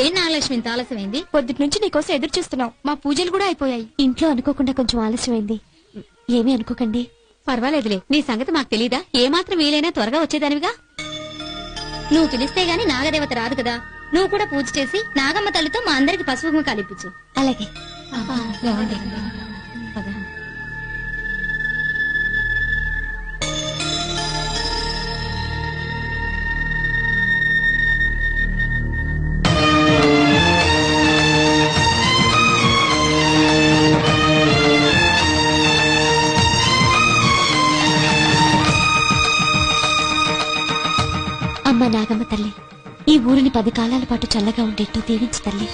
ఏం నాగలక్ష్మి ఇంత ఆలస్యమైంది? పొద్దుటి నుంచి నీకోసం ఎదురు చూస్తున్నాం మా పూజలు కూడా అయిపోయాయి. ఇంట్లో అనుకోకుండా కొంచెం ఆలస్యమైంది. ఏమీ అనుకోకండి. పర్వాలేదులే. నీ సంగతి మాకు తెలీదా? ఏమాత్రం వీలైనా త్వరగా వచ్చేదానివిగా? నువ్వు పిలిస్తే గాని నాగదేవత రాదు కదా. నువ్వు కూడా పూజ చేసి నాగమ్మ తల్లితో మా అందరికి పసుపు కుంకుమ కలిపించు అలాగే అమ్మ కాలాల పాటు చల్లగా ఉండేట్టు దీవించి తల్లి.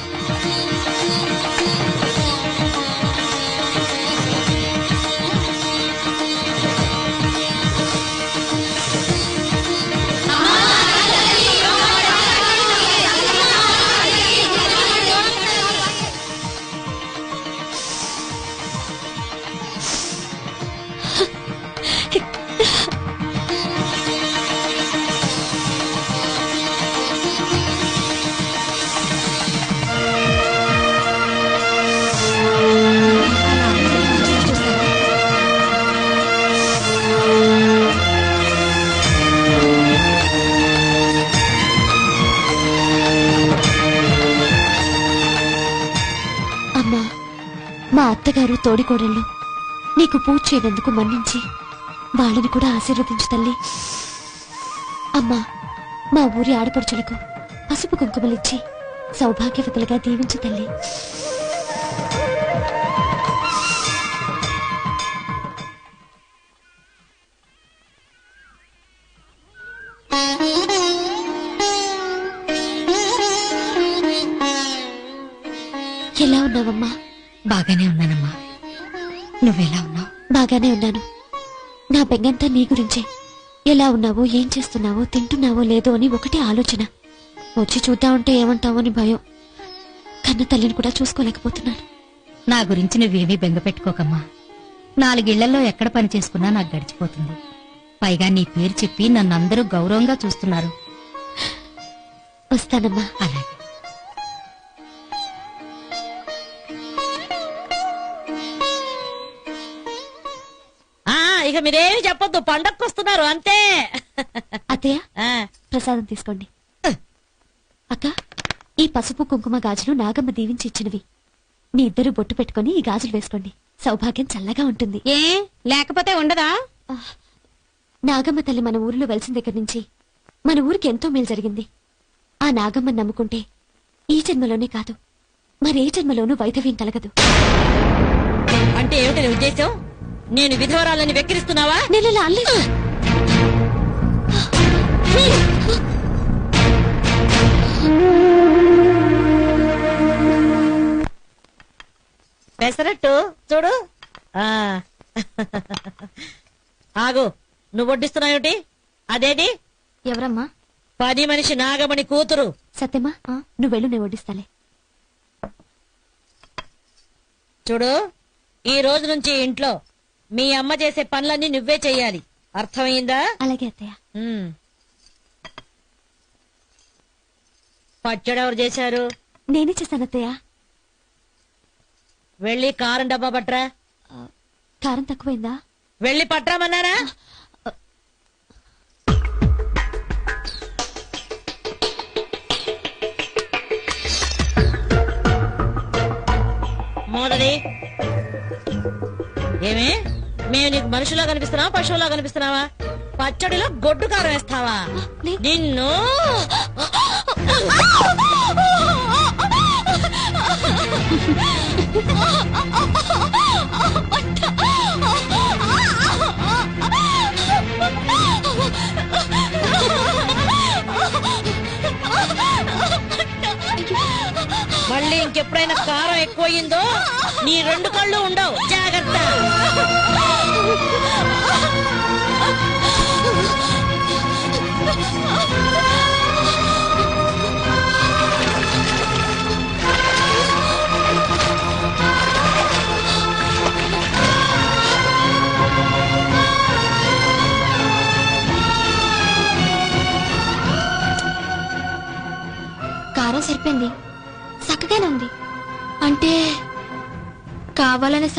అత్తగారు తోడికోడళ్ళు. నీకు పూజ చేయనందుకు మన్నించి వాళ్ళని కూడా ఆశీర్వదించు తల్లి. అమ్మా మా ఊరి ఆడపడుచులకు పసుపు కుంకుమలిచ్చి సౌభాగ్యవతులుగా దీవించు తల్లి. ఎలా ఉన్నావమ్మా? బాగానే ఉన్నానమ్మా. నువ్వెలా ఉన్నావు? బాగానే ఉన్నాను. నా బెంగంతా నీ గురించే. ఎలా ఉన్నావో ఏం చేస్తున్నావో తింటున్నావో లేదో అని ఒకటే ఆలోచన. వచ్చి చూద్దామంటే ఏమంటావో అని భయం. కన్న తల్లిని కూడా చూసుకోలేకపోతున్నాను. నా గురించి నువ్వేమీ బెంగ పెట్టుకోకమ్మా. నాలుగిళ్ళలో ఎక్కడ పని చేసుకున్నా నాకు గడిచిపోతుంది. పైగా నీ పేరు చెప్పి నన్ను అందరూ గౌరవంగా చూస్తున్నారు. వస్తానమ్మా. అలాగే. ఇక మీరేమి చెప్పొద్దు పండక్కి వస్తున్నారు అంతే. అత్తయ్య ఆ, ప్రసాదం తీసుకోండి. అక్క ఈ పసుపు కుంకుమ గాజులు నాగమ్మ దీవించి ఇచ్చినవి. మీ ఇద్దరు బొట్టు పెట్టుకొని ఈ గాజులు వేసుకోండి. సౌభాగ్యం చల్లగా ఉంటుంది. ఏ? లేకపోతే ఉండదా? నాగమ్మ తల్లి మన ఊరిలో వెలిసిన దగ్గర నుంచి మన ఊరికి ఎంతో మేలు జరిగింది. ఆ నాగమ్మని నమ్ముకుంటే ఈ జన్మలోనే కాదు. మరే జన్మలోనూ వైధవ్యం కలగదు. అంటే ఏమిటి నీ ఉద్దేశం? నేను విధవరాలని వెక్కిరిస్తున్నావా? నేను ఇలా అనలేదు. పెసరట్టు చూడు. ఆ. ఆగు నువ్వు వడ్డిస్తున్నావుటి అదేది ఎవరమ్మా? పది మనిషి నాగమణి కూతురు. సత్యమా? నువ్వు వెళ్ళు నేను వడ్డిస్తాలే. చూడు ఈ రోజు నుంచి ఇంట్లో మీ అమ్మ చేసే పనులన్నీ నువ్వే చెయ్యాలి. అర్థమైందా? అలాగే అత్తయ్య. ఉమ్. పచ్చడి ఎవరు చేశారు? నేనే చేశాను అత్తయ్య. వెళ్ళి కారం డబ్బా పట్రా కారం తక్కువైందా? వెళ్ళి పట్రామన్నారా మోదది. ఏమి? మేము నీకు మనుషులా కనిపిస్తున్నావా పశువులా కనిపిస్తున్నావా? పచ్చడిలో గొడ్డు కారం వేస్తావా. నిన్ను? మళ్ళీ ఇంకెప్పుడైనా కారం ఎక్కువయిందో నీ రెండు కళ్ళు ఉండవు. జాగ్రత్త.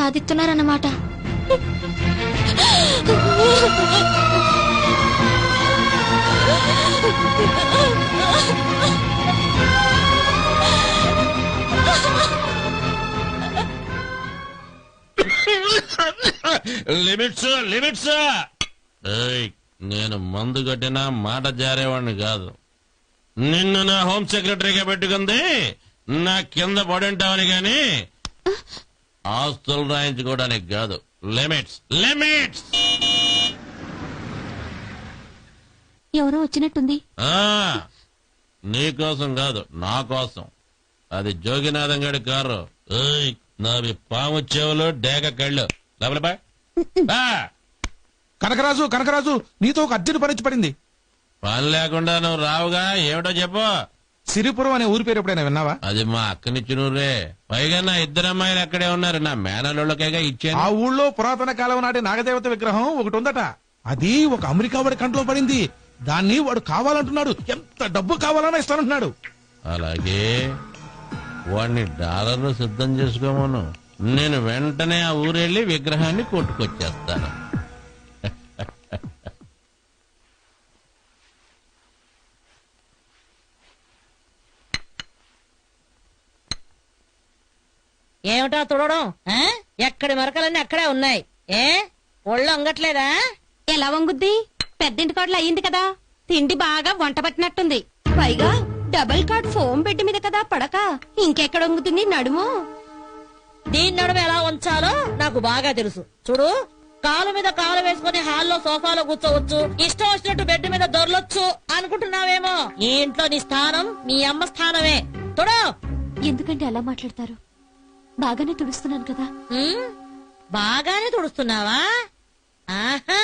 సాధిస్తున్నారన్నమాట లిమిట్స్ లిమిట్స్. నేను మందు కట్టినా మాట జారేవాడిని కాదు. నిన్ను నా హోమ్ సెక్రటరీగా పెట్టుకుంది నా కింద పడుంటావని గాని ఆస్తులు రాయించుకోవడానికి కాదు. లిమిట్స్ లిమిట్స్ ఎవరో వచ్చినట్టుంది. ఆ నీకోసం కాదు నా కోసం. అది జోగినాథం గడి కారు. ఏయ్, నావి పాము చెవులు డేగ కళ్ళు. లోపల బా. బా. కనకరాజు కనకరాజు నీతో ఒక అర్జెంట్ పరీక్ష పడింది పని లేకుండా నువ్వు రావుగా ఏమిటో చెప్పు. సిరిపురం అనే ఊరి పేరు ఎప్పుడైనా విన్నావా? అది మా అక్కనిచ్చి నువ్వురే పైగా నా ఇద్దరు అమ్మాయిలు అక్కడే ఉన్నారు. నా మేనలోళ్ళకేగా ఆ ఇచ్చాను ఊళ్ళో పురాతన కాలం నాటి నాగదేవత విగ్రహం ఒకటి ఉందట అది ఒక అమెరికా వాడి కంట్లో పడింది. దాన్ని వాడు కావాలంటున్నాడు. ఎంత డబ్బు కావాలన్నా ఇస్తానంటున్నాడు. అలాగే వాడిని డాలర్లు సిద్ధం చేసుకోమను. నేను వెంటనే ఆ ఊరెళ్ళి విగ్రహాన్ని కొట్టుకొచ్చేస్తాను ఏమిటా తుడవడం? ఎక్కడి మరకలన్నీ అక్కడే ఉన్నాయి. ఏ? ఒళ్ళు అంగట్లేదా ఎలా వంగుద్ది? పెద్దింటి కోడలు అయ్యింది కదా. తిండి బాగా వంట పట్టినట్టుంది. పైగా డబుల్ కార్డ్ ఫోమ్ బెడ్ మీద కదా పడక. ఇంకెక్కడ వంగుతుంది నడుము? దీని నడుమ ఎలా ఉంచాలో నాకు బాగా తెలుసు. చూడు కాలు మీద కాలు వేసుకుని హాల్లో సోఫాలో కూర్చోవచ్చు. ఇష్టం వచ్చినట్టు బెడ్ మీద దొరలొచ్చు అనుకుంటున్నావేమో. ఈ ఇంట్లో నీ స్థానం మీ అమ్మ స్థానమే. చూడు ఎందుకంటే అలా మాట్లాడతారు? బాగానే తుడుస్తున్నాను కదా. బాగానే తుడుస్తున్నావా? ఆహా.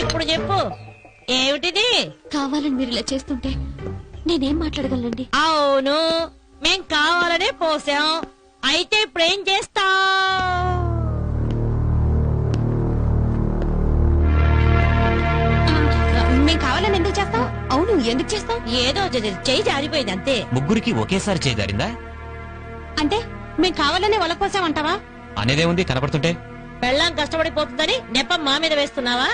ఇప్పుడు చెప్పు. ఏమిటిది? కావాలని మీరు ఇలా చేస్తుంటే నేనేం మాట్లాడగలనండి? అవును. మేం కావాలనే పోసాం. అయితే ఇప్పుడేం చేస్తావ్ కావాలని ఎందుకు చేస్తాం అవును ఎందుకు చేస్తాం ఏదో చెయ్యి జారిపోయింది అంతే. ముగ్గురికి ఒకేసారి చేయజారిందా అంటే మేము కావాలనే వాళ్ళ కోసం అంటావా అనేదే ఉంది కనపడుతుంటే. పెళ్ళాం కష్టపడిపోతుందని నెపం మా మీద వేస్తున్నావా?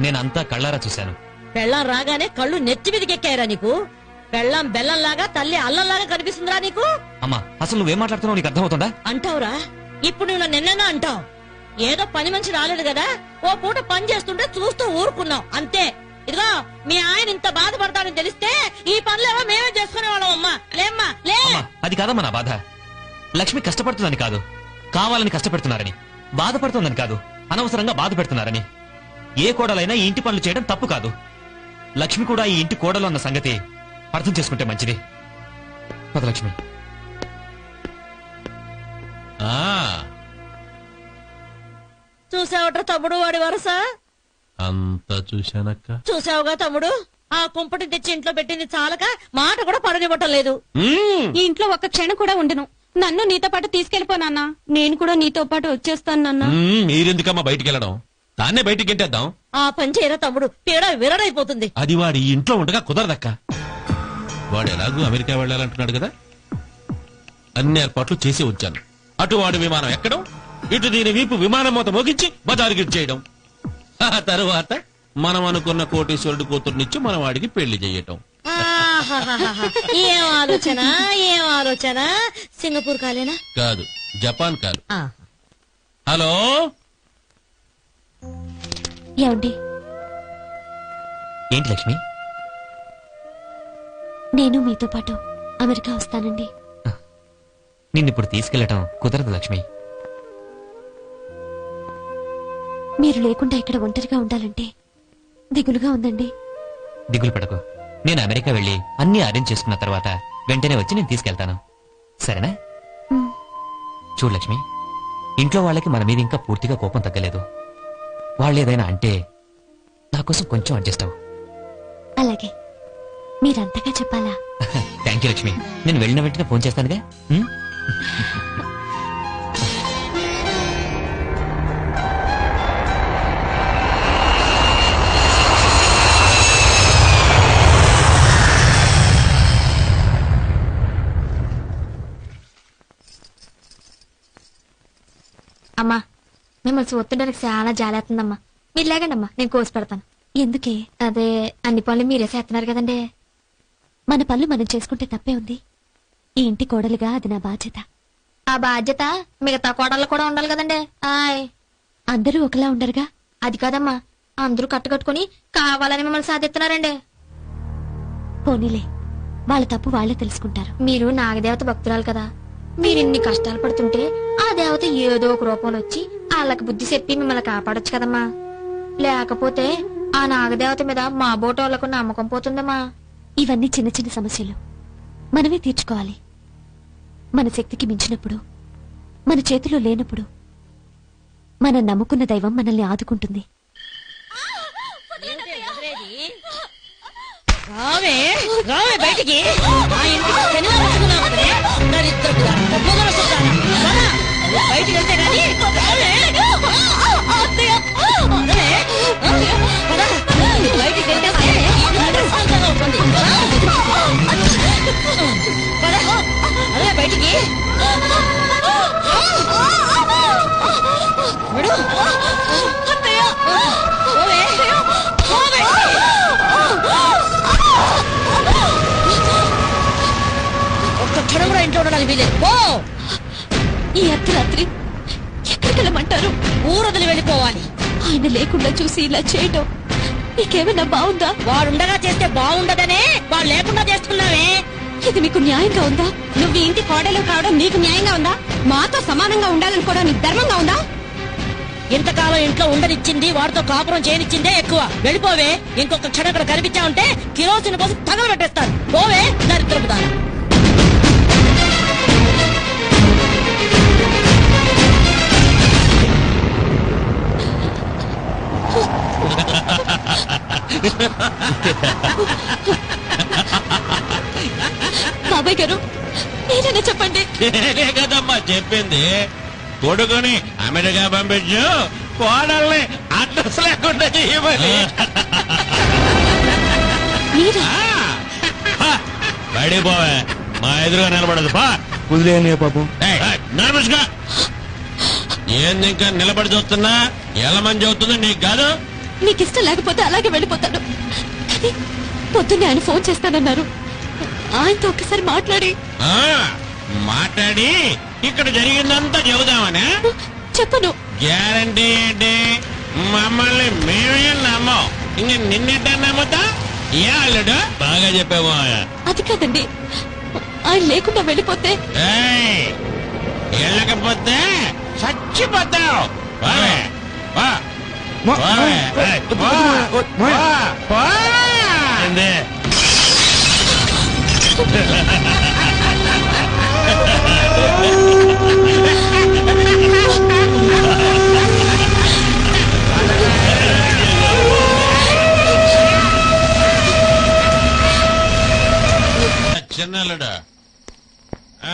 నేనంతా కళ్ళారా చూశాను. పెళ్ళాం రాగానే కళ్ళు నెత్తి మీదకెక్కారా నీకు. పెళ్ళాం బెల్లంలాగా తల్లి అల్లంలాగా కనిపిస్తుందిరా నీకు. అమ్మా అసలు నువ్వేం మాట్లాడుతున్నావు? నీకు అర్థమవుతుందా? అంటావురా? ఇప్పుడు నువ్వు నిన్నైనా అంటావు. ఏదో పని మనిషి రాలేదు కదా? ఓ పూట పని చేస్తుంటే చూస్తూ ఊరుకున్నావు అంతే. ఇదిగో మీ ఆయన ఇంత బాధపడతాడని తెలిస్తే ఈ పనులేమో మేమే చేసుకునే వాళ్ళం అమ్మా. లేమ్మా లే. అమ్మా అది కాదమ్మా నా బాధ. లక్ష్మి కష్టపడుతుందని కాదు. కావాలని కష్టపెడుతున్నారని బాధపడుతుందని కాదు. అనవసరంగా బాధ పెడుతున్నారని ఏ కోడలైనా ఈ ఇంటి పనులు చేయడం తప్పు కాదు. లక్ష్మి కూడా ఈ ఇంటి కోడలు అన్న సంగతి అర్థం చేసుకుంటే మంచిది. పద లక్ష్మి. ఆ. చూసావట్రా తమ్ముడు వాడి వరస? అంతా చూశానక్క. చూసావుగా తమ్ముడు? ఆ కుంపటి తెచ్చి ఇంట్లో పెట్టింది చాలక మాట కూడా పడనివ్వటం లేదు. ఈ ఇంట్లో ఒక్క క్షణం కూడా ఉండను. నన్ను నీతో పాటు తీసుకెళ్ళిపో నాన్న. నేను కూడా నీతో పాటు వచ్చేస్తాను నాన్న. మ్మ్, మీరెందుకమ్మా బయటికి వెళ్ళడం దాన్నే బయటికి గెంటేద్దాం. ఆ పని చేయరా తమ్ముడు. పీడ విరడైపోతుంది. అది వాడి ఈ ఇంట్లో ఉండగా కుదరదక్క. వాడు ఎలాగూ అమెరికా వెళ్ళాలంటున్నాడు కదా? అన్ని ఏర్పాట్లు చేసి ఉంచాను అటు వాడు విమానం ఎక్కడం ఇటు దీని వీపు విమానం మూత మోగించి బజారుకి చేయడం ఆ తరువాత మనం అనుకున్న కోటీశ్వరుడు కూతుర్నిచ్చి మన వాడికి పెళ్ళి చేయటం ఆహాహాహా. ఏం ఆలోచన? ఏం ఆలోచన? సింగపూర్ కాలేనా? కాదు జపాన్ కాదు. హలో? ఏమండి? ఏంటి లక్ష్మి? నేను మీతో పాటు అమెరికా వస్తానండి. నిన్నిప్పుడు తీసుకెళ్ళటం కుదరదు లక్ష్మి. మీరు లేకుండా ఇక్కడ ఒంటరిగా ఉండాలంటే దిగులుగా ఉందండి. దిగులు పడకు. నేను అమెరికా వెళ్ళి అన్ని అరేంజ్ చేసుకున్న తర్వాత వెంటనే వచ్చి నేను తీసుకెళ్తాను. సరేనా. చూడు లక్ష్మి ఇంట్లో వాళ్ళకి మన మీద ఇంకా పూర్తిగా కోపం తగ్గలేదు. వాళ్ళు ఏదైనా అంటే నా కోసం కొంచెం అడ్జస్ట్ అవ్వు. అలాగే. మీరంతగా చెప్పాలా? Thank you Lakshmi. నేను వెళ్ళిన వెంటనే ఫోన్ చేస్తానుగా. మిమ్మల్ని చూస్తుంటే నాకు చాలా జాలేస్తుందమ్మా. మీరు లేకండి అమ్మా నేను కోసి పెడతాను. ఎందుకే? అదే అన్ని పనులు మీరే చేస్తున్నారు కదండి. మన పనులు మనం చేసుకుంటే తప్పే ఉంది. ఈ ఇంటి కోడలుగా అది నా బాధ్యత. ఆ బాధ్యత మిగతా కోడళ్ళు కూడా ఉండాలి కదండి. ఆయ్. అందరూ ఒకలా ఉండరుగా? అది కాదమ్మా అందరూ కట్టుకట్టుకుని కావాలని మిమ్మల్ని సాధిస్తున్నారండి. పోనీలే వాళ్ళ తప్పు వాళ్ళే తెలుసుకుంటారు. మీరు నాగదేవత భక్తురాలు కదా. మీరు ఇన్ని కష్టాలు పడుతుంటే ఆ దేవత ఏదో ఒక రూపంలో వచ్చి వాళ్ళకి బుద్ధి చెప్పి మిమ్మల్ని కాపాడొచ్చు కదమ్మా. లేకపోతే ఆ నాగదేవత మీద మా బోటోళ్ళకు నమ్మకం పోతుందమ్మా. ఇవన్నీ చిన్న చిన్న సమస్యలు. మనమే తీర్చుకోవాలి. మన శక్తికి మించినప్పుడు మన చేతిలో లేనప్పుడు మనం నమ్ముకున్న దైవం మనల్ని ఆదుకుంటుంది. రావే రావే బయటికి. ఇంటికి శనివారం వస్తున్నావు కదే. బయటికి వెళ్తే కానీ బయటికి వెళ్తే బయటికి ఒక్క క్షణం కూడా ఇంట్లో ఉండడానికి వీలేదు పో! ఈ అర్ధరాత్రి ఎక్కడికి వెళ్ళమంటారు ఊరొదిలి వెళ్ళిపోవాలి. ఆయన లేకుండా చూసి ఇలా చేయటం నీకేమైనా బాగుందా? వాడుండగా చేస్తే బాగుండదనే వాడు లేకుండా చేస్తున్నావే. ఇది మీకు న్యాయంగా ఉందా? నువ్వు ఈ ఇంటి కోడలు కావడం నీకు న్యాయంగా ఉందా? మాతో సమానంగా ఉండాలనుకోవడం నీకు ధర్మంగా ఉందా? ఇంతకాలం ఇంట్లో ఉండనిచ్చింది వాడితో కాపురం చేయనిచ్చిందే ఎక్కువ. వెళ్ళిపోవే ఇంకొక క్షణం ఇక్కడ కనిపించావంటే కిరోసిన్ కోసం తగలు పెట్టేస్తాను పోవే దరిద్రపు బాబాయ్ గారు మీరైనా చెప్పండి. నేనే కదమ్మా చెప్పింది. కొడుకుని అమెరికా పంపించు కోడల్ని అడ్రస్ లేకుండా చేయమని మీరా? బయటికి పోవే. మా ఎదురుగా నిలబడదు పా. కుదిలేని పాపం. నర్మస్గా ఏంది ఇంకా నిలబడి చూస్తున్నా? ఎలా మంది అవుతుందో నీకు కాదు? మీకు ఇష్టం లేకపోతే అలాగే వెళ్ళిపోతాను కానీ పొద్దున్నే ఆయన ఫోన్ చేస్తానన్నారు. ఆయనతో ఒక్కసారి మాట్లాడి. ఆ మాట్లాడి ఇక్కడ జరిగిందంతా చెబుదామనే? చెప్పను. గ్యారంటీ ఏంటి? మమ్మల్ని మేమే నమ్మం. ఇంక నిన్నెట్ట నమ్ముతా ఏ అల్లుడు? బాగా చెప్పావు అది కాదండి. ఆయన లేకుండా వెళ్ళిపోతే ఏయ్, వెళ్ళకపోతే చచ్చిపోతావు. పోవే,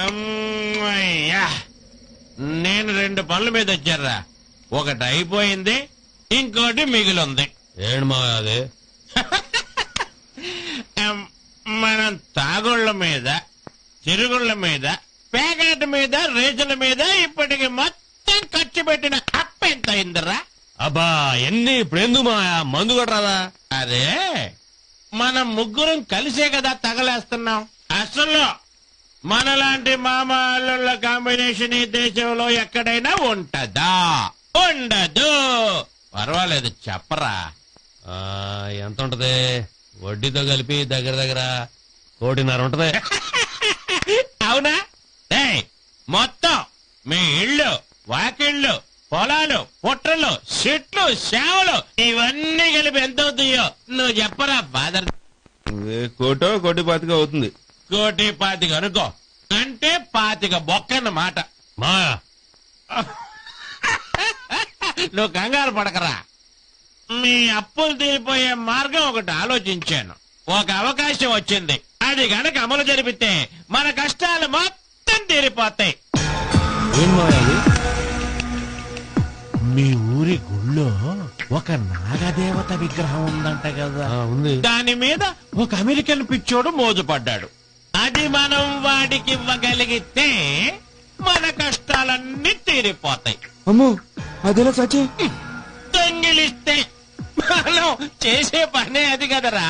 అమ్మయ్యా నేను రెండు పనుల మీద వచ్చారా ఒకటి అయిపోయింది ఇంకోటి మిగిలింది. ఏడు మా అది? మనం తాగుళ్ళ మీద తిరుగుళ్ళ మీద పేకాట మీద రేజుల మీద ఇప్పటికి మొత్తం ఖర్చు పెట్టిన అప్ప ఎంత అయిందిరా అబ్బా ఎన్ని? ఇప్పుడు ఎందుకు మా మందు కొట్టరాదా? అదే మనం ముగ్గురం కలిసే కదా తగలేస్తున్నాం. అసలు మనలాంటి మామ అల్లుళ్ళ కాంబినేషన్ ఈ దేశంలో ఎక్కడైనా ఉంటదా? ఉండదు. పర్వాలేదు చెప్పరా. ఆ, ఎంత ఉంటది? వడ్డీతో కలిపి దగ్గర దగ్గర కోటిన్నర ఉంటది. అవునా? ఏయ్, మొత్తం మీ ఇళ్ళు వాకిళ్ళు పొలాలు పుట్రలు చెట్లు సేవలు ఇవన్నీ కలిపి ఎంత అవుతాయో నువ్వు చెప్పరా బాదర్ కోటో కోటి పాతిక అవుతుంది. కోటి పాతిక అనుకో. అంటే పాతిక బొక్కన్నమాట మా. నువ్వు కంగారు పడకరా. మీ అప్పులు తీరిపోయే మార్గం ఒకటి ఆలోచించాను. ఒక అవకాశం వచ్చింది. అది గనక అమలు జరిపితే మన కష్టాలు మొత్తం తీరిపోతాయి? మీ ఊరి గుళ్ళో ఒక నాగదేవత విగ్రహం ఉందంట కదా. ఉంది. దాని మీద ఒక అమెరికన్ పిచ్చోడు మోజుపడ్డాడు. అది మనం వాడికి ఇవ్వగలిగితే మన కష్టాలన్నీ తీరిపోతాయి. అమ్మో అదేలా సచి దొంగిలిస్తే మనం చేసే పనే అది కదరా.